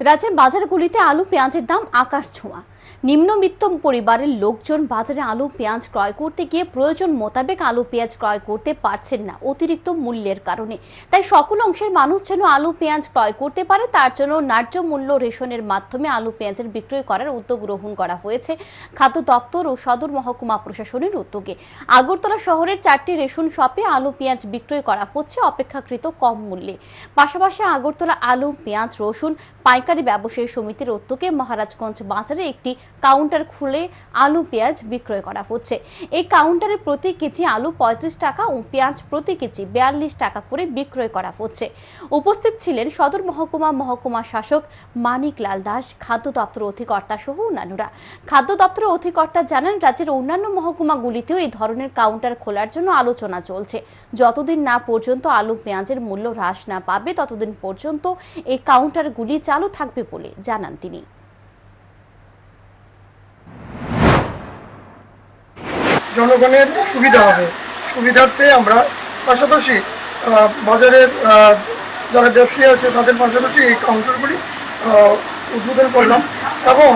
রাজ্যের বাজারগুলিতে আলু, পেঁয়াজের দাম আকাশ ছোঁয়া। নিম্নবিত্ত পরিবারের লোকজন বাজারে আলু, পেঁয়াজ ক্রয় করতে গিয়ে প্রয়োজন মোতাবেক আলু, পেঁয়াজ ক্রয় করতে পারছেন না অতিরিক্ত মূল্যের কারণে। তাই সকল অংশের মানুষ যেন আলু, পেঁয়াজ ক্রয় করতে পারে, তার জন্য ন্যায্য মূল্য রেশনের মাধ্যমে আলু, পেঁয়াজের বিক্রয় করার উদ্যোগ গ্রহণ করা হয়েছে খাদ্য দপ্তর ও সদর মহকুমা প্রশাসনের উদ্যোগে। আগরতলা শহরের চারটি রেশন শপে আলু, পেঁয়াজ বিক্রয় করা হচ্ছে অপেক্ষাকৃত কম মূল্যে। পাশাপাশি আগরতলা আলু, পেঁয়াজ, রসুন পাইকারি ব্যবসায়ী সমিতির উদ্যোগে মহারাজগঞ্জ বাজারে একটি কাউন্টার খুলে আলু, পেঁয়াজ বিক্রয় করা হচ্ছে। এই কাউন্টারে প্রতি কেজি আলু পঁয়ত্রিশ টাকা ও পেঁয়াজ প্রতি কেজি বিয়াল্লিশ টাকা করে বিক্রয় করা হচ্ছে। উপস্থিত ছিলেন সদর মহকুমা মহকুমা শাসক মানিক লাল দাস, খাদ্য দপ্তর অধিকর্তা সহ অন্যান্যরা। খাদ্য দপ্তরের অধিকর্তা জানান, রাজ্যের অন্যান্য মহকুমাগুলিতেও এই ধরনের কাউন্টার খোলার জন্য আলোচনা চলছে। যতদিন না পর্যন্ত আলু, পেঁয়াজের মূল্য হ্রাস না পাবে, ততদিন পর্যন্ত এই কাউন্টারগুলি চালু থাকবে বলে জানান তিনি। জনগণের সুবিধা হবে। সুবিধার্থে আমরা পাশাপাশি বাজারের যারা ব্যবসায়ী আছে তাদের পাশাপাশি এই কাউন্টারগুলি উদ্বোধন করলাম এবং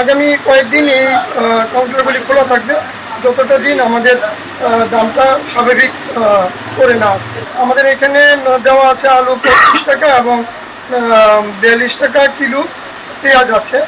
আগামী কয়েকদিন এই কাউন্টারগুলি খোলা থাকবে। যতটা দিন আমাদের দামটা স্বাভাবিক করে না। আমাদের এখানে দেওয়া আছে আলু পঁচিশ টাকা এবং বিয়াল্লিশ টাকা কিলো পেঁয়াজ আছে।